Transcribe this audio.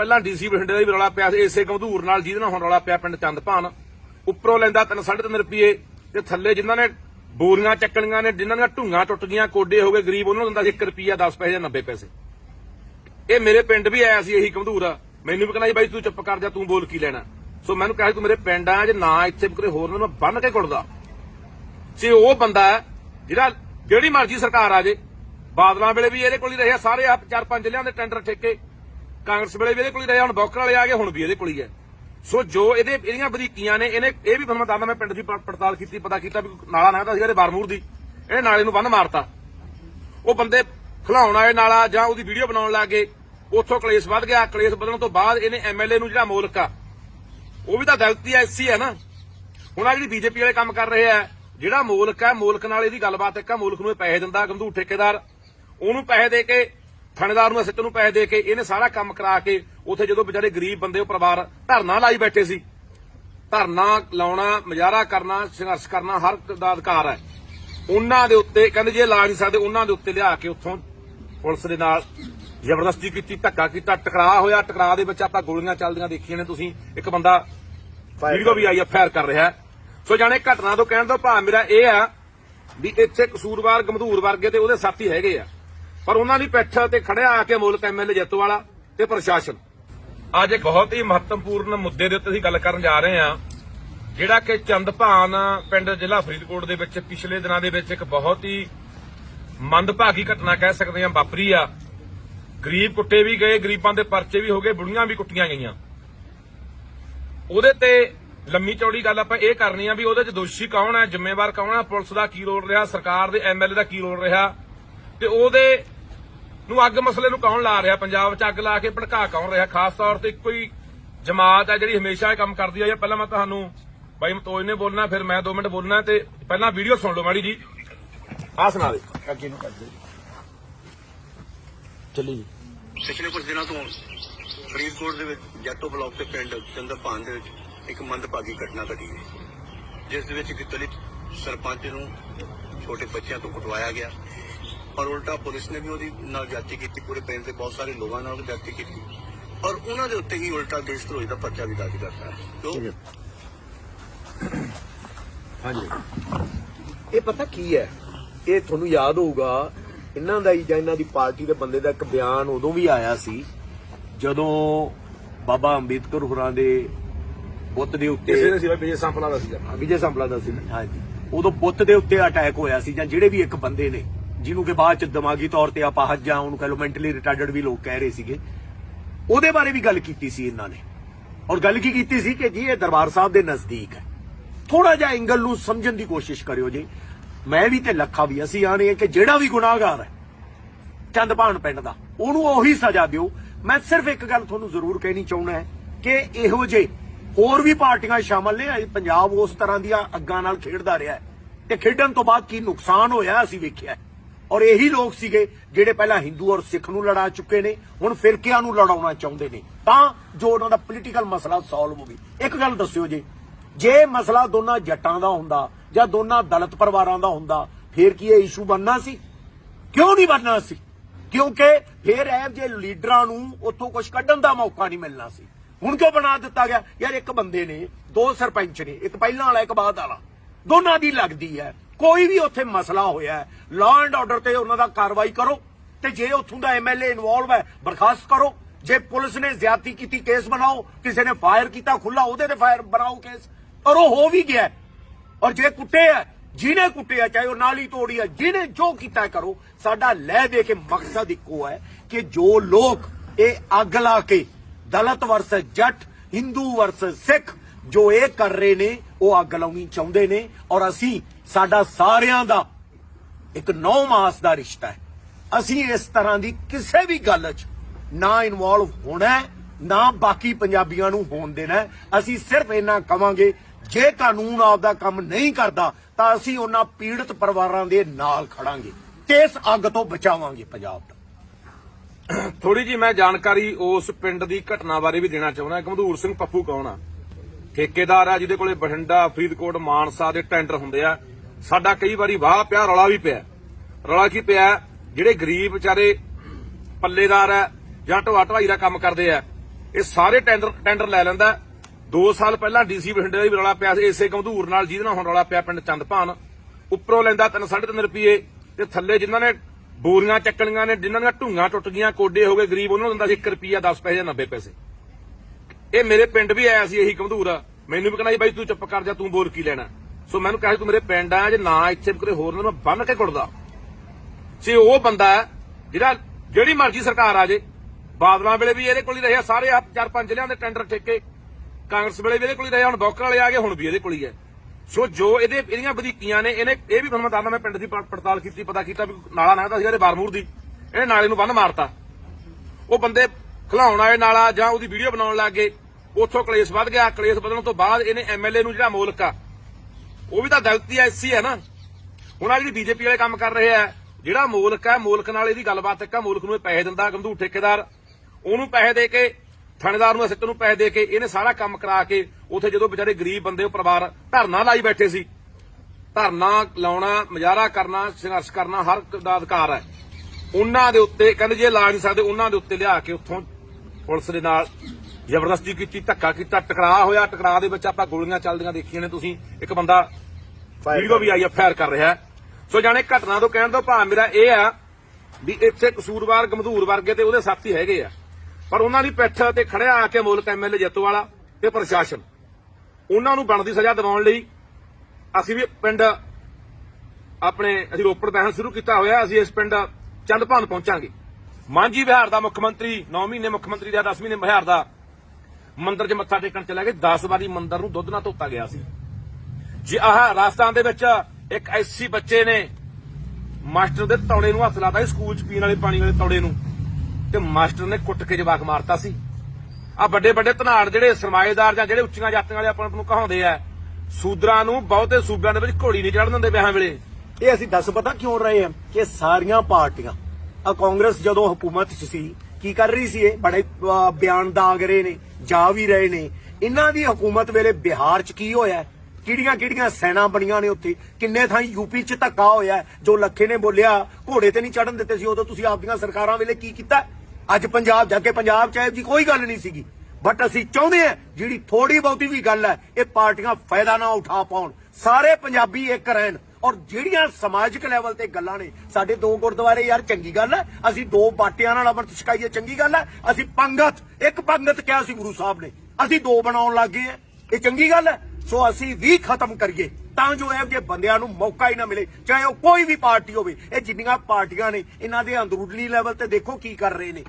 ਪਹਿਲਾਂ ਡੀਸੀ ਬਠਿੰਡੇ ਦਾ ਵੀ ਰੌਲਾ ਪਿਆ ਸੀ, ਇਸੇ ਗੰਧੂਰ ਨਾਲ ਜਿਹਦੇ ਨਾਲ ਹੁਣ ਰੌਲਾ ਪਿਆ ਪਿੰਡ ਚੰਦਪਾਨ ਉੱਪਰੋਂ ਲੈਂਦਾ 3.5 ਰੁਪਏ ਤੇ ਥੱਲੇ ਜਿਨ੍ਹਾਂ ਨੇ ਬੋਰੀਆਂ ਚੱਕਣੀਆਂ ਨੇ, ਜਿਨ੍ਹਾਂ ਦੀਆਂ ਢੁੰਗਾਂ ਟੁੱਟ ਗਈਆਂ ਕੋਡੇ ਹੋ ਗਏ, ਗਰੀਬ ਉਹਨਾਂ ਨੂੰ ਦਿੰਦਾ ਸੀ 1 ਰੁਪਿਆ 10 ਪੈਸੇ ਜਾਂ 90 ਪੈਸੇ। ਇਹ ਮੇਰੇ ਪਿੰਡ ਵੀ ਆਇਆ ਸੀ ਇਹੀ ਗੰਧੂਰ ਮੈਨੂੰ ਵੀ ਕਹਿੰਦਾ ਜੀ ਬਾਈ ਤੂੰ ਚੁੱਪ ਕਰ ਜਾ, ਤੂੰ ਬੋਲ ਕੀ ਲੈਣਾ? ਸੋ ਮੈਨੂੰ ਕਿਹਾ ਤੂੰ ਮੇਰੇ ਪਿੰਡ ਆ, ਜੇ ਨਾ ਇੱਥੇ ਕਿਤੇ ਹੋਰ ਨੂੰ, ਮੈਂ ਬੰਨ ਕੇ ਕੁੱਟਦਾ। ਜੇ ਉਹ ਬੰਦਾ ਜਿਹੜਾ ਜਿਹੜੀ ਮਰਜ਼ੀ ਸਰਕਾਰ ਆ ਜੇ, ਬਾਦਲਾਂ ਵੇਲੇ ਵੀ ਇਹਦੇ ਕੋਲ ਹੀ ਰਹੇ ਸਾਰੇ ਆ ਚਾਰ ਪੰਜ ਜ਼ਿਲ੍ਹਿਆਂ ਦੇ ਟੈਂਡਰ ਠੇਕੇ। ਕਾਂਗਰਸ ਵੇਲੇ ਵੀ ਇਹਦੇ ਕੋਲ ਹੀ ਰਿਹਾ, ਹੁਣ ਬੌਕਰ ਵਾਲੇ ਆ ਗਏ, ਹੁਣ ਵੀ ਇਹਦੇ ਕੋਲ ਹੀ ਹੈ। ਸੋ ਜੋ ਇਹਦੇ, ਇਹਦੀਆਂ ਵਧੀਕੀਆਂ ਨੇ, ਇਹਨੇ, ਇਹ ਵੀ ਤੁਹਾਨੂੰ ਦੱਸਦਾ ਮੈਂ ਪਿੰਡ ਦੀ ਪੜਤਾਲ ਕੀਤੀ, ਪਤਾ ਕੀਤਾ ਵੀ ਨਾਲਾ ਲੰਘਦਾ ਸੀ ਇਹਦੇ ਬਾਰਮੂਰ ਦੀ। ਇਹਨੇ ਨਾਲੇ ਨੂੰ ਬੰਨ ਮਾਰਤਾ। ਉਹ ਬੰਦੇ ਖਲਾਉਣ ਆਏ ਨਾਲਾ ਜਾਂ ਉਹਦੀ ਵੀਡੀਓ ਬਣਾਉਣ ਲੱਗੇ ਉੱਥੋਂ ਕਲੇਸ਼ ਵੱਧ ਗਿਆ, ਕਲੇਸ਼ ਵਧਣ ਤੋਂ ਬਾਅਦ ਇਹਨੇ ਐਮਐਲਏ ਨੂੰ ਜਿਹੜਾ ਮੋਲਕ ਆ ਉਹ ਵੀ ਤਾਂ ਦਲਤੀ ਐਸੀ ਹੈ ਨਾ। ਹੁਣ ਆ ਜਿਹੜੀ ਬੀਜੇਪੀ ਵਾਲੇ ਕੰਮ ਕਰ ਰਹੇ ਆ ਜਿਹੜਾ ਮੋਲਕ ਹੈ ਮੋਲਕ ਨਾਲ ਇਹਦੀ ਗੱਲਬਾਤ ਇੱਕ ਆ, ਮੋਲਕ ਨੂੰ ਇਹ ਪੈਸੇ ਦਿੰਦਾ ਗੰਧੂ ਠੇਕੇਦਾਰ। ਉਹਨੂੰ ਪੈਸੇ ਦੇ ਕੇ ਥਾਣੇਦਾਰ ਨੂੰ ਅਸਿੱਟ ਨੂੰ ਪੈਸੇ ਦੇ ਕੇ ਇਹਨੇ ਸਾਰਾ ਕੰਮ ਕਰਾ ਕੇ ਉੱਥੇ ਜਦੋਂ ਵਿਚਾਰੇ ਗਰੀਬ ਬੰਦੇ ਉਹ ਪਰਿਵਾਰ ਧਰਨਾ ਲਾਈ ਬੈਠੇ ਸੀ। ਧਰਨਾ ਲਾਉਣਾ ਮੁਜ਼ਾਹਰਾ ਕਰਨਾ ਸੰਘਰਸ਼ ਕਰਨਾ ਹਰ ਦਾ ਅਧਿਕਾਰ ਹੈ। ਉਹਨਾਂ ਦੇ ਉੱਤੇ ਕਹਿੰਦੇ ਜੇ ਲਾ ਨਹੀਂ ਸਕਦੇ ਉਹਨਾਂ ਦੇ ਉੱਤੇ ਲਿਆ ਕੇ ਉੱਥੋਂ ਪੁਲਿਸ ਦੇ ਨਾਲ ਜ਼ਬਰਦਸਤੀ ਕੀਤੀ ਧੱਕਾ ਕੀਤਾ ਟਕਰਾਅ ਹੋਇਆ। ਟਕਰਾਅ ਦੇ ਵਿੱਚ ਆਪਾਂ ਗੋਲੀਆਂ ਚੱਲਦੀਆਂ ਦੇਖੀਆਂ ਨੇ ਤੁਸੀਂ। ਇੱਕ ਬੰਦਾ ਵੀਡੀਓ ਵੀ ਆਈ ਆ ਫਾਇਰ ਕਰ ਰਿਹਾ। ਸੋ ਜਾਣੇ ਘਟਨਾ ਤੋਂ ਕਹਿਣ ਦਾ ਭਾਵ ਮੇਰਾ ਇਹ ਆ ਵੀ ਇੱਥੇ ਕਸੂਰਵਾਰ ਗੰਧੂਰ ਵਰਗੇ ਤੇ ਉਹਦੇ ਸਾਥੀ ਹੈਗੇ ਆ। ਪਰ ਉਹਨਾਂ ਦੀ ਪਿੱਠ ਤੇ ਖੜਿਆ ਆ ਕੇ ਮੁਲਕ ਐਮਐਲਏ ਜੱਤੂ ਵਾਲਾ ਤੇ ਪ੍ਰਸ਼ਾਸਨ। ਅੱਜ ਇੱਕ ਬਹੁਤ ਹੀ ਮਹੱਤਵਪੂਰਨ ਮੁੱਦੇ ਦੇ ਉੱਤੇ ਅਸੀਂ ਗੱਲ ਕਰਨ ਜਾ ਰਹੇ ਹਾਂ, ਜਿਹੜਾ ਕਿ ਚੰਦਭਾਨ ਪਿੰਡ ਜ਼ਿਲ੍ਹਾ ਫਰੀਦਕੋਟ ਦੇ ਵਿੱਚ ਪਿਛਲੇ ਦਿਨਾਂ ਦੇ ਵਿੱਚ ਇੱਕ ਬਹੁਤ ਹੀ ਮੰਦਭਾਗੀ ਘਟਨਾ ਕਹਿ ਸਕਦੇ ਹਾਂ ਵਾਪਰੀ ਆ। ਗਰੀਬ ਕੁੱਟੇ ਵੀ ਗਏ, ਗਰੀਬਾਂ ਦੇ ਪਰਚੇ ਵੀ ਹੋ ਗਏ, ਬੁੜੀਆਂ ਵੀ ਕੁੱਟੀਆਂ ਗਈਆਂ। ਉਹਦੇ ਤੇ ਲੰਮੀ ਚੌੜੀ ਗੱਲ ਆਪਾਂ ਇਹ ਕਰਨੀ ਆ ਵੀ ਉਹਦੇ 'ਚ ਦੋਸ਼ੀ ਕੌਣ ਹੈ ਜ਼ਿੰਮੇਵਾਰ ਕੌਣ ਹੈ ਪੁਲਿਸ ਦਾ ਕੀ ਰੋਲ ਰਿਹਾ, ਸਰਕਾਰ ਦੇ ਐਮਐਲਏ ਦਾ ਕੀ ਰੋਲ ਰਿਹਾ ਤੇ ਉਹਦੇ ਨੂੰ ਅੱਗ ਮਸਲੇ ਨੂੰ ਕੌਣ ਲਾ ਰਿਹਾ? ਪੰਜਾਬ 'ਚ ਅੱਗ ਲਾ ਕੇ ਭੜਕਾ ਕੌਣ ਰਿਹਾ? ਖਾਸ ਤੌਰ ਤੇ ਇੱਕੋ ਹੀ ਜਮਾਤ ਹੈ ਜਿਹੜੀ ਹਮੇਸ਼ਾ ਇਹ ਕੰਮ ਕਰਦੀ ਆ। ਜਾਂ ਪਹਿਲਾਂ ਮੈਂ ਤੁਹਾਨੂੰ ਬਾਈ ਮਤੋਜ ਨੇ ਬੋਲਣਾ ਫਿਰ ਮੈਂ 2 ਮਿੰਟ ਬੋਲਣਾ ਤੇ ਪਹਿਲਾਂ ਵੀਡੀਓ ਸੁਣ ਲਓ ਮਾੜੀ ਜੀ। ਆਹ ਸੁਣਾ ਦੇ। ਅੱਗੇ ਨੂੰ ਕਰ ਦੇ ਚੱਲੀ ਜੀ। ਪਿਛਲੇ ਕੁਝ ਦਿਨਾਂ ਤੋਂ ਫਰੀਦਕੋਟ ਦੇ ਵਿੱਚ ਜੱਟੋ ਬਲਾਕ ਦੇ ਪਿੰਡ ਚੰਦਰਪਾਨ ਦੇ ਵਿੱਚ ਇੱਕ ਮੰਦਭਾਗੀ ਘਟਨਾ ਘਟੀ ਹੈ। ਜਿਸ ਦੇ ਵਿੱਚ ਇੱਕ ਦਲਿਤ ਸਰਪੰਚ ਨੂੰ ਛੋਟੇ ਬੱਚਿਆਂ ਤੋਂ ਕੁਟਵਾਇਆ ਗਿਆ। ਔਰ ਉਲਟਾ ਪੁਲਿਸ ਨੇ ਵੀ ਉਹਦੀ ਨਾਲ ਜਾਤੀ ਕੀਤੀ ਪੂਰੇ ਪਿੰਡ ਦੇ ਬਹੁਤ ਸਾਰੇ ਲੋਕਾਂ ਨਾਲ ਜਾਤੀ ਕੀਤੀ। ਔਰ ਉਹਨਾਂ ਦੇ ਉੱਤੇ ਹੀ ਉਲਟਾ ਦੇਸ਼ ਧਰੋਹੀ ਦਾ ਪਰਚਾ ਵੀ ਦਰਜ ਕਰਤਾ ਹੈ। ਜੋ ਠੀਕ ਹੈ। ਹਾਂਜੀ। ਇਹ ਪਤਾ ਕੀ ਹੈ? ਇਹ ਤੁਹਾਨੂੰ ਯਾਦ ਹੋਊਗਾ ਇਹਨਾਂ ਦਾ ਹੀ ਜਾਂ ਇਹਨਾਂ ਦੀ ਪਾਰਟੀ ਦੇ ਬੰਦੇ ਦਾ ਇੱਕ ਬਿਆਨ ਉਦੋਂ ਵੀ ਆਇਆ ਸੀ ਜਦੋਂ ਬਾਬਾ ਅੰਬੇਦਕਰ ਹੋਰਾਂ ਦੇ ਬੁੱਤ ਦੇ ਉੱਤੇ ਕਿਸੇ ਸੀ ਵਿਜੇ ਸੰਪਲਾ ਦਾ ਸੀਗਾ। ਵਿਜੇ ਸੰਪਲਾ ਦਾ ਸੀ? ਹਾਂਜੀ। ਉਦੋਂ ਬੁੱਤ ਦੇ ਉੱਤੇ ਅਟੈਕ ਹੋਇਆ ਸੀ ਜਾਂ ਜਿਹੜੇ ਵੀ ਇੱਕ ਬੰਦੇ ਨੇ ਜਿਹਨੂੰ ਕਿ ਬਾਅਦ ਚ ਦਿਮਾਗੀ ਤੌਰ ਤੇ ਆਪਾਹਜ ਜਾਂ ਉਹਨੂੰ ਕਹ ਲੋ ਮੈਂਟਲੀ ਰਿਟਾਰਡਡ ਵੀ ਲੋਕ ਕਹਿ ਰਹੇ ਸੀਗੇ, ਉਹਦੇ ਬਾਰੇ ਵੀ ਗੱਲ ਕੀਤੀ ਸੀ ਇਹਨਾਂ ਨੇ। ਔਰ ਗੱਲ ਕੀ ਕੀਤੀ ਸੀ ਕਿ ਜੀ ਇਹ ਦਰਬਾਰ ਸਾਹਿਬ ਦੇ ਨਜ਼ਦੀਕ ਹੈ। ਥੋੜਾ ਜਿਹਾ ਐਂਗਲ ਨੂੰ ਸਮਝਣ ਦੀ ਕੋਸ਼ਿਸ਼ ਕਰਿਓ ਜੀ। ਮੈਂ ਵੀ ਤੇ ਲੱਖਾ ਵੀ ਅਸੀਂ ਆਣੇ ਆ ਕਿ ਜਿਹੜਾ ਵੀ ਗੁਨਾਹਗਾਰ ਹੈ ਚੰਦਪਾਨ ਪਿੰਡ ਦਾ, ਉਹਨੂੰ ਉਹੀ ਸਜ਼ਾ ਦਿਓ। ਮੈਂ ਸਿਰਫ ਇੱਕ ਗੱਲ ਤੁਹਾਨੂੰ ਜ਼ਰੂਰ ਕਹਿਣੀ ਚਾਹੁੰਦਾ ਹੈ ਕਿ ਇਹੋ ਜੇ ਹੋਰ ਵੀ ਪਾਰਟੀਆਂ ਸ਼ਾਮਲ ਨੇ ਅੱਜ ਪੰਜਾਬ ਉਸ ਤਰ੍ਹਾਂ ਦੀਆਂ ਅੱਗਾਂ ਨਾਲ ਖੇਡਦਾ ਰਿਹਾ ਹੈ। ਤੇ ਖੇਡਣ ਤੋਂ ਬਾਅਦ ਕੀ ਨੁਕਸਾਨ ਹੋਇਆ ਅਸੀਂ ਵੇਖਿਆ ਔਰ ਇਹੀ ਲੋਕ ਸੀਗੇ ਜਿਹੜੇ ਪਹਿਲਾਂ ਹਿੰਦੂ ਔਰ ਸਿੱਖ ਨੂੰ ਲੜਾ ਚੁੱਕੇ ਨੇ, ਹੁਣ ਫਿਰਕਿਆਂ ਨੂੰ ਲੜਾਉਣਾ ਚਾਹੁੰਦੇ ਨੇ। ਤਾਂ ਜੋ ਉਹਨਾਂ ਦਾ ਪੋਲੀਟੀਕਲ ਮਸਲਾ ਸੋਲਵ ਹੋਵੇ। ਇੱਕ ਗੱਲ ਦੱਸਿਓ ਜੀ, ਜੇ ਮਸਲਾ ਦੋਨਾਂ ਜੱਟਾਂ ਦਾ ਹੁੰਦਾ ਜਾਂ ਦੋਨਾਂ ਦਲਿਤ ਪਰਿਵਾਰਾਂ ਦਾ ਹੁੰਦਾ, ਫੇਰ ਕੀ ਇਹ ਇਸ਼ੂ ਬਣਨਾ ਸੀ? ਕਿਉਂ ਨਹੀਂ ਬਣਨਾ ਸੀ? ਕਿਉਂਕਿ ਫੇਰ ਇਹ ਜੇ ਲੀਡਰਾਂ ਨੂੰ ਉੱਥੋਂ ਕੁਝ ਕੱਢਣ ਦਾ ਮੌਕਾ ਨਹੀਂ ਮਿਲਣਾ ਸੀ। ਹੁਣ ਕਿਉਂ ਬਣਾ ਦਿੱਤਾ ਗਿਆ? ਯਾਰ ਇੱਕ ਬੰਦੇ ਨੇ, ਦੋ ਸਰਪੰਚ ਨੇ, ਇੱਕ ਪਹਿਲਾਂ ਵਾਲਾ, ਇੱਕ ਬਾਅਦ ਵਾਲਾ। ਦੋਨਾਂ ਦੀ ਲੱਗਦੀ ਹੈ। ਕੋਈ ਵੀ ਉੱਥੇ ਮਸਲਾ ਹੋਇਆ ਲਾਅ ਐਂਡ ਆਰਡਰ ਤੇ ਉਹਨਾਂ ਦਾ ਕਾਰਵਾਈ ਕਰੋ ਤੇ ਜੇ ਉੱਥੋਂ ਦਾ ਐਮਐਲਏ ਇਨਵੋਲਵ ਹੈ, ਬਰਖਾਸਤ ਕਰੋ। ਜੇ ਪੁਲਿਸ ਨੇ ਜ਼ਿਆਦਤੀ ਕੀਤੀ ਕੇਸ ਬਣਾਓ, ਕਿਸੇ ਨੇ ਫਾਇਰ ਕੀਤਾ ਖੁੱਲਾ ਉਹਦੇ ਤੇ ਫਾਇਰ ਬਣਾਓ ਕੇਸ। ਔਰ ਉਹ ਹੋ ਵੀ ਗਿਆ ਔਰ ਜੇ ਕੁੱਟੇ ਆ ਜਿਹਨੇ ਕੁੱਟਿਆ ਚਾਹੇ ਉਹ ਨਾਲੀ ਤੋੜੀ ਆ ਜਿਹਨੇ ਜੋ ਕੀਤਾ ਕਰੋ। ਸਾਡਾ ਲੈ ਦੇ ਕੇ ਮਕਸਦ ਇੱਕੋ ਹੈ ਕਿ ਜੋ ਲੋਕ ਇਹ ਅੱਗ ਲਾ ਕੇ, ਦਲਤ ਵਰਸਸ ਜੱਟ, ਹਿੰਦੂ ਵਰਸਸ ਸਿੱਖ, ਜੋ ਇਹ ਕਰ ਰਹੇ ਨੇ, ਉਹ ਅੱਗ ਲਾਉਣੀ ਚਾਹੁੰਦੇ ਨੇ। ਔਰ ਅਸੀਂ ਸਾਡਾ ਸਾਰਿਆਂ ਦਾ ਇੱਕ ਨੌ ਮਾਸ ਦਾ ਰਿਸ਼ਤਾ ਹੈ। ਅਸੀਂ ਇਸ ਤਰ੍ਹਾਂ ਦੀ ਕਿਸੇ ਵੀ ਗੱਲ 'ਚ ਨਾ ਇਨਵੋਲਵ ਹੋਣਾ ਨਾ ਬਾਕੀ ਪੰਜਾਬੀਆਂ ਨੂੰ ਹੋਣ ਦੇਣਾ ਅਸੀਂ ਸਿਰਫ ਇਹਨਾਂ ਕਵਾਂਗੇ, ਜੇ ਕਾਨੂੰਨ ਆਪਦਾ ਕੰਮ ਨਹੀਂ ਕਰਦਾ, ਤਾਂ ਅਸੀਂ ਉਹਨਾਂ ਪੀੜਤ ਪਰਿਵਾਰਾਂ ਦੇ ਨਾਲ ਖੜਾਂਗੇ ਤੇ ਇਸ ਅੱਗ ਤੋਂ ਬਚਾਵਾਂਗੇ ਪੰਜਾਬ ਦਾ। ਥੋੜੀ ਜੀ ਮੈਂ ਜਾਣਕਾਰੀ ਉਸ ਪਿੰਡ ਦੀ ਘਟਨਾ ਬਾਰੇ ਵੀ ਦੇਣਾ ਚਾਹੁੰਦਾ ਗੰਧੂਰ ਸਿੰਘ ਪੱਪੂ ਕੌਣ ਆ? ਠੇਕੇਦਾਰ ਆ, ਜਿਹਦੇ ਕੋਲੇ ਬਠਿੰਡਾ, ਫਰੀਦਕੋਟ, ਮਾਨਸਾ ਦੇ ਟੈਂਡਰ ਹੁੰਦੇ ਆ। ਸਾਡਾ ਕਈ ਵਾਰੀ ਵਾਹ ਪਿਆ, ਰੌਲਾ ਵੀ ਪਿਆ। ਰੌਲਾ ਕੀ ਪਿਆ? ਜਿਹੜੇ ਗਰੀਬ ਵਿਚਾਰੇ ਪੱਲੇਦਾਰ ਆ ਜਾਂ ਢਵਾ ਢਵਾਈ ਦਾ ਕੰਮ ਕਰਦੇ ਆ, ਇਹ ਸਾਰੇ ਟੈਂਡਰ ਟੈਂਡਰ ਲੈ ਲੈਂਦਾ। 2 ਸਾਲ ਪਹਿਲਾਂ ਡੀਸੀ ਬਠਿੰਡੇ ਦਾ ਵੀ ਰੌਲਾ ਪਿਆ ਸੀ, ਇਸੇ ਗੰਧੂਰ ਨਾਲ ਜਿਹਦੇ ਨਾਲ ਹੁਣ ਰੌਲਾ ਪਿਆ ਪਿੰਡ ਚੰਦਪਾਨ ਉੱਪਰੋਂ ਲੈਂਦਾ 3.5 ਰੁਪਏ ਤੇ ਥੱਲੇ ਜਿਨ੍ਹਾਂ ਨੇ ਬੋਰੀਆਂ ਚੱਕਣੀਆਂ ਨੇ, ਜਿਨ੍ਹਾਂ ਦੀਆਂ ਢੂੰਗਾਂ ਟੁੱਟ ਗਈਆਂ, ਕੋਡੇ ਹੋ ਗਏ, ਗਰੀਬ ਉਹਨਾਂ ਨੂੰ ਦਿੰਦਾ ਸੀ 1 ਰੁਪਿਆ 10 ਪੈਸੇ ਜਾਂ 90 ਪੈਸੇ। ਇਹ ਮੇਰੇ ਪਿੰਡ ਵੀ ਆਇਆ ਸੀ, ਇਹੀ ਗੰਧੂਰ। ਮੈਨੂੰ ਵੀ ਕਹਿੰਦਾ ਜੀ ਬਾਈ ਤੂੰ ਚੁੱਪ ਕਰ ਜਾ, ਤੂੰ ਬੋਰ ਕੀ ਲੈਣਾ? ਸੋ ਮੈਨੂੰ ਕਿਹਾ ਤੂੰ ਮੇਰੇ ਪਿੰਡ ਆ, ਜੇ ਨਾ ਇੱਥੇ ਕਿਤੇ ਹੋਰ ਨਾ ਮੈਂ ਬੰਨ ਕੇ ਕੁੱਟਦਾ। ਸੀ ਉਹ ਬੰਦਾ ਜਿਹੜਾ ਜਿਹੜੀ ਮਰਜ਼ੀ ਸਰਕਾਰ ਆ ਜੇ, ਬਾਦਲਾਂ ਵੇਲੇ ਵੀ ਇਹਦੇ ਕੋਲ ਹੀ ਰਹੇ ਸਾਰੇ ਆ ਚਾਰ ਪੰਜ ਜ਼ਿਲ੍ਹਿਆਂ ਦੇ ਟੈਂਡਰ ਠੇਕੇ, ਕਾਂਗਰਸ ਵੇਲੇ ਵੀ ਇਹਦੇ ਕੋਲ ਹੀ ਰਹੇ ਹੁਣ ਬੌਕਰ ਵਾਲੇ ਆ ਗਏ, ਹੁਣ ਵੀ ਇਹਦੇ ਕੋਲ ਹੀ ਹੈ। ਸੋ ਜੋ ਇਹਦੇ, ਇਹਦੀਆਂ ਵਧੀਕੀਆਂ ਨੇ, ਇਹਨੇ ਇਹ ਵੀ ਤੁਹਾਨੂੰ ਮੈਂ ਦੱਸਦਾ, ਮੈਂ ਪਿੰਡ ਦੀ ਪੜਤਾਲ ਕੀਤੀ, ਪਤਾ ਕੀਤਾ ਵੀ ਨਾਲਾ ਲੰਘਦਾ ਸੀ ਇਹਦੇ ਬਾਰਮੂਰ ਦੀ। ਇਹਨੇ ਨਾਲੇ ਨੂੰ ਬੰਨ ਮਾਰਤਾ। ਉਹ ਬੰਦੇ ਖਲਾਉਣ ਆਏ ਨਾਲਾ ਜਾਂ ਉਹਦੀ ਵੀਡੀਓ ਬਣਾਉਣ ਲੱਗ ਗਏ। ਉੱਥੋਂ ਕਲੇਸ਼ ਵੱਧ ਗਿਆ, ਕਲੇਸ਼ ਵਧਣ ਤੋਂ ਬਾਅਦ ਇਹਨੇ ਐਮਐਲਏ ਨੂੰ ਜਿਹੜਾ ਮੋਲਕ ਆ ਉਹ ਵੀ ਤਾਂ ਗਲਤੀ ਐ, ਐਸੀ ਹੈ ਨਾ। ਹੁਣ ਆ ਜਿਹੜੀ ਬੀਜੇਪੀ ਵਾਲੇ ਕੰਮ ਕਰ ਰਹੇ ਆ ਜਿਹੜਾ ਮੋਲਕ ਹੈ ਮੋਲਕ ਨਾਲ ਇਹਦੀ ਗੱਲਬਾਤ ਇੱਕ ਆ, ਮੋਲਕ ਨੂੰ ਪੈਸੇ ਦਿੰਦਾ ਗੰਦੂ ਠੇਕੇਦਾਰ। ਉਹਨੂੰ ਪੈਸੇ ਦੇ ਕੇ, ਥਾਣੇਦਾਰ ਨੂੰ ਅਸਿੱਤ ਨੂੰ ਪੈਸੇ ਦੇ ਕੇ, ਇਹਨੇ ਸਾਰਾ ਕੰਮ ਕਰਾ ਕੇ ਉਥੇ ਜਦੋਂ ਵਿਚਾਰੇ ਗਰੀਬ ਬੰਦੇ ਉਹ ਪਰਿਵਾਰ ਧਰਨਾ ਲਾਈ ਬੈਠੇ ਸੀ। ਧਰਨਾ ਲਾਉਣਾ, ਮੁਜ਼ਾਹਰਾ ਕਰਨਾ, ਸੰਘਰਸ਼ ਕਰਨਾ ਹਰ ਦਾ ਅਧਿਕਾਰ ਹੈ ਉਹਨਾਂ ਦੇ ਉੱਤੇ, ਕਹਿੰਦੇ ਜੇ ਲਾ ਨਹੀਂ ਸਕਦੇ, ਉਹਨਾਂ ਦੇ ਉੱਤੇ ਲਿਆ ਕੇ ਉੱਥੋਂ ਪੁਲਿਸ ਦੇ ਨਾਲ ਜ਼ਬਰਦਸਤੀ ਕੀਤੀ, ਧੱਕਾ ਕੀਤਾ, ਟਕਰਾਅ ਹੋਇਆ। ਟਕਰਾਅ ਦੇ ਵਿੱਚ ਆਪਾਂ ਗੋਲੀਆਂ ਚੱਲਦੀਆਂ ਦੇਖੀਆਂ ਨੇ ਤੁਸੀਂ। ਇੱਕ ਬੰਦਾ ਵੀਡੀਓ ਵੀ ਆਈ ਆ ਫਾਇਰ ਕਰ ਰਿਹਾ। ਸੋ ਜਾਣੇ ਘਟਨਾ ਤੋਂ ਕਹਿਣ ਤੋਂ ਭਾਵ ਮੇਰਾ ਇਹ ਆ ਵੀ ਇੱਥੇ ਕਸੂਰਵਾਰ ਗਮਧੂਰ ਵਰਗੇ ਤੇ ਉਹਦੇ ਸਾਥੀ ਹੈਗੇ ਆ। ਪਰ ਉਹਨਾਂ ਦੀ ਪਿੱਠ ਤੇ ਖੜਿਆ ਆ ਕੇ ਮੁਲਕ ਐਮਐਲਏ ਜੱਤੋ ਵਾਲਾ ਤੇ ਪ੍ਰਸ਼ਾਸਨ। ਉਹਨਾਂ ਨੂੰ ਬਣਦੀ ਸਜ਼ਾ ਦਿਵਾਉਣ ਲਈ ਅਸੀਂ ਵੀ ਪਿੰਡ ਆਪਣੇ ਅਸੀਂ ਰੋਪੜ ਬਹਿਣ ਸ਼ੁਰੂ ਕੀਤਾ ਹੋਇਆ ਅਸੀਂ ਇਸ ਪਿੰਡ ਚੰਦਪਾਨ ਪਹੁੰਚਾਂਗੇ। ਮਾਂਜੀ ਬਿਹਾਰ ਦਾ ਮੁੱਖ ਮੰਤਰੀ 9 ਮਹੀਨੇ ਮੁੱਖ ਮੰਤਰੀ ਦਾ 10 ਮਹੀਨੇ ਬਿਹਾਰ ਦਾ ਮੰਦਿਰ 'ਚ ਮੱਥਾ ਟੇਕਣ ਚਲਾ ਗਏ। 10 ਵਾਰੀ ਮੰਦਿਰ ਨੂੰ ਦੁੱਧ ਨਾਲ ਧੋਤਾ ਗਿਆ ਸੀ। ਜੇ, ਆਹ ਰਾਜਸਥਾਨ ਦੇ ਵਿੱਚ ਇੱਕ ਐਸੀ ਬੱਚੇ ਨੇ ਮਾਸਟਰ ਦੇ ਤੌੜੇ ਨੂੰ ਹੱਥ ਲਾਤਾ ਸੀ, ਸਕੂਲ 'ਚ ਪੀਣ ਵਾਲੇ ਪਾਣੀ ਵਾਲੇ ਤੌੜੇ ਨੂੰ। ਤੇ ਮਾਸਟਰ ਨੇ ਕੁੱਟ ਕੇ ਜਵਾਕ ਮਾਰਤਾ ਸੀ। ਆ ਵੱਡੇ ਵੱਡੇ ਧਨਾੜ ਜਿਹੜੇ ਸਰਮਾਏਦਾਰ ਜਾਂ ਜਿਹੜੇ ਉੱਚੀਆਂ ਜਾਤੀਆਂ ਵਾਲੇ ਆਪਾਂ ਨੂੰ ਕਹਾਉਂਦੇ ਆ, ਸੂਦਰਾਂ ਨੂੰ ਬਹੁਤੇ ਸੂਬਿਆਂ ਦੇ ਵਿੱਚ ਘੋੜੀ ਨਹੀਂ ਚੜਨ ਦਿੰਦੇ ਵਿਆਹਾਂ ਵੇਲੇ। ਇਹ ਅਸੀਂ ਦੱਸ ਪਤਾ ਕਿਉਂ ਰਹੇ ਹਾਂ ਕਿ ਸਾਰੀਆਂ ਪਾਰਟੀਆਂ ਆ ਕਾਂਗਰਸ ਜਦੋਂ ਹਕੂਮਤ 'ਚ ਸੀ, ਕੀ ਕਰ ਰਹੀ ਸੀ ਇਹ? ਬੜੇ ਬਿਆਨ ਦਾਗ ਰਹੇ ਨੇ, ਜਾ ਵੀ ਰਹੇ ਨੇ। ਇਹਨਾਂ ਦੀ ਹਕੂਮਤ ਵੇਲੇ ਬਿਹਾਰ 'ਚ ਕੀ ਹੋਇਆ? ਕਿਹੜੀਆਂ ਕਿਹੜੀਆਂ ਸੈਨਾ ਬਣੀਆਂ ਨੇ ਉੱਥੇ? ਕਿੰਨੇ ਥਾਂ ਯੂਪੀ 'ਚ ਧੱਕਾ ਹੋਇਆ ਜੋ ਲੱਖੇ ਨੇ ਬੋਲਿਆ, ਘੋੜੇ ਤੇ ਨਹੀਂ ਚੜਨ ਦਿੱਤੇ ਸੀ ਉਦੋਂ ਤੁਸੀਂ ਆਪਦੀਆਂ ਸਰਕਾਰਾਂ ਵੇਲੇ ਕੀ ਕੀਤਾ? ਅੱਜ ਪੰਜਾਬ, ਜਾ ਕੇ ਪੰਜਾਬ ਚ ਚਾਹੇ ਜੀ ਕੋਈ ਗੱਲ ਨਹੀਂ ਸੀਗੀ। ਬਟ ਅਸੀਂ ਚਾਹੁੰਦੇ ਹਾਂ, ਜਿਹੜੀ ਥੋੜੀ ਬਹੁਤੀ ਵੀ ਗੱਲ ਹੈ, ਇਹ ਪਾਰਟੀਆਂ ਫਾਇਦਾ ਨਾ ਉਠਾ ਪਾਉਣ। ਸਾਰੇ ਪੰਜਾਬੀ ਇੱਕ ਰਹਿਣ। ਔਰ ਜਿਹੜੀਆਂ ਸਮਾਜਿਕ ਲੈਵਲ ਤੇ ਗੱਲਾਂ ਨੇ, ਸਾਡੇ ਦੋ ਗੁਰਦੁਆਰੇ ਯਾਰ ਚੰਗੀ ਗੱਲ ਹੈ, ਅਸੀਂ ਦੋ ਬਾਟਿਆਂ ਨਾਲ ਅੰਮ੍ਰਿਤ ਛਕਾਈਏ ਚੰਗੀ ਗੱਲ ਹੈ, ਅਸੀਂ ਪੰਗਤ, ਇੱਕ ਪੰਗਤ ਕਿਹਾ ਸੀ ਗੁਰੂ ਸਾਹਿਬ ਨੇ। ਅਸੀਂ ਦੋ ਬਣਾਉਣ ਲੱਗ ਗਏ ਇਹ ਚੰਗੀ ਗੱਲ ਹੈ। ਸੋ ਅਸੀਂ ਵੀ ਖਤਮ ਕਰੀਏ, ਤਾਂ ਜੋ ਇਹ ਜਿਹੇ ਬੰਦਿਆਂ ਨੂੰ ਮੌਕਾ ਹੀ ਨਾ ਮਿਲੇ, ਚਾਹੇ ਉਹ ਕੋਈ ਵੀ ਪਾਰਟੀ ਹੋਵੇ। ਇਹ ਜਿੰਨੀਆਂ ਪਾਰਟੀਆਂ ਨੇ, ਇਹਨਾਂ ਦੇ ਅੰਦਰੂਨੀ ਲੈਵਲ ਤੇ ਦੇਖੋ ਕੀ ਕਰ ਰਹੇ ਨੇ।